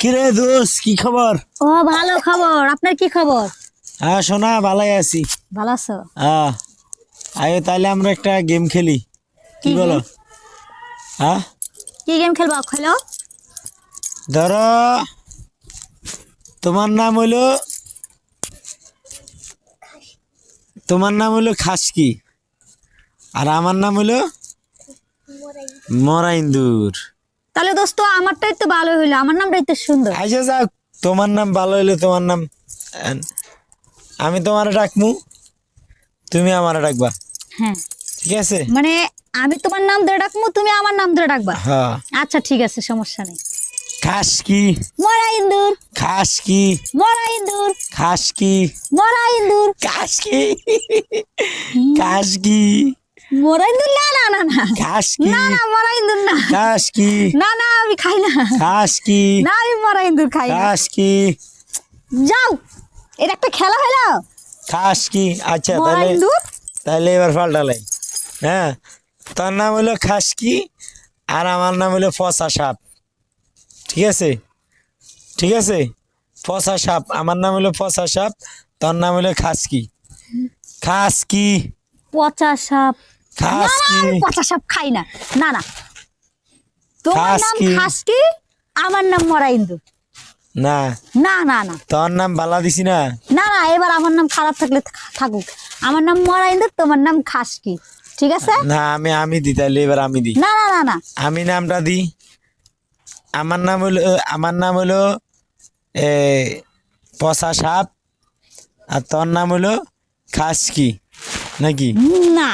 কিরে দোষ কি খবর? ও ভালো খবর। আপনার কি খবর? হ্যাঁ সোনা ভালাই আছি। ভালো আছো? হ্যাঁ। আয়ো তাহলে আমরা একটা গেম খেলি। কি বলো? হ্যাঁ? কি গেম খেলব? খেলো। ধরো তোমার নাম হলো তোমার নাম হলো খাসকি আর আমার নাম হলো মরাইন্দুর। তাহলে দোস্ত আমারটাই তো ভালো হইল। আমার নামটাই তো সুন্দর। আচ্ছা যাক তোমার নাম ভালো হইল তোমার নাম আমি তোমার ডাকমু তুমি আমার ডাকবা। হ্যাঁ। ঠিক আছে? মানে আমি তোমার নাম ধরে ডাকবো তুমি আমার নাম ধরে ডাকবা? হ্যাঁ। আচ্ছা ঠিক আছে সমস্যা নেই। খাসকি মরা ইন্দুর খাসকি মরা ইন্দুর খাসকি মরা ইন্দুর কাশকি কাশকি না না না। না কাশকি না না মরা ইন্দুর না কাশকি না না আমি খাই না। কাশকি না আমি মরা ইন্দুর খাই না। কাশকি যাও এটা একটা খেলা হলো। আচ্ছা তাহলে তাহলে এবার পাল্টালাই হ্যাঁ তোর নাম হলো খাসকি আর আমার নাম হলো ফসা সাপ। ঠিক আছে? ঠিক আছে? ফসা সাপ। আমার নাম হলো ফসা সাপ তোর নাম হলো খাসকি খাসকি পচা সাপ। না না আমি পচা সাপ খাই না। না না। তোমার নাম আমার নাম মরা ইন্দুর না। না না না। তোর নাম বালা দিছি না। না না এবার আমার নাম খারাপ থাকলে থাকুক। আমার নাম মরা ইন্দুর তোমার নাম খাসকি। ঠিক আছে? না আমি আমি দিই তাহলে এবার আমি দিই না না না না। আমি নামটা দিই আমার নাম হলো আমার নাম হলো পচা সাপ। আর তোর নাম হলো খাসকি। নাকি? না।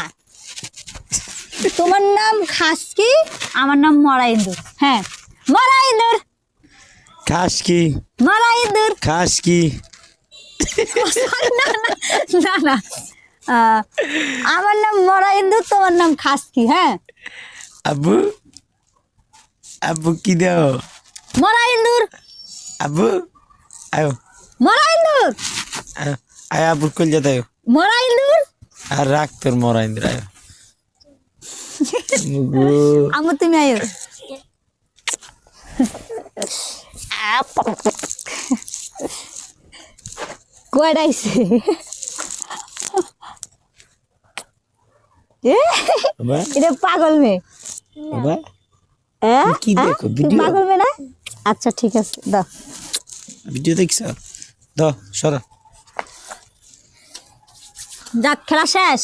তোমার নাম খাসকি আমার নাম মরা ইন্দুর হ্যাঁ মরা ইন্দুর খাসকি মরা ইন্দুর খাসকি না না আমার নাম মরা ইন্দুর তোমার নাম খাসকি হ্যাঁ। আব্বু আব্বু কি দেও? মরা ইন্দুর আব্বু আয়ো। মরা ইন্দুর আয়ো, আব্বুর কল যেতে আয়ো। মরা ইন্দুর আর রাখ তোর মরা ইন্দ্র আয়ো। আমু তুমি আয়ো কয়টাইছে এটা পাগল মেয়ে কি? দেখো, ভিডিও? পাগল মেয়ে না আচ্ছা ঠিক আছে দাও ভিডিও দেখছ দ সরা যাক খেলা শেষ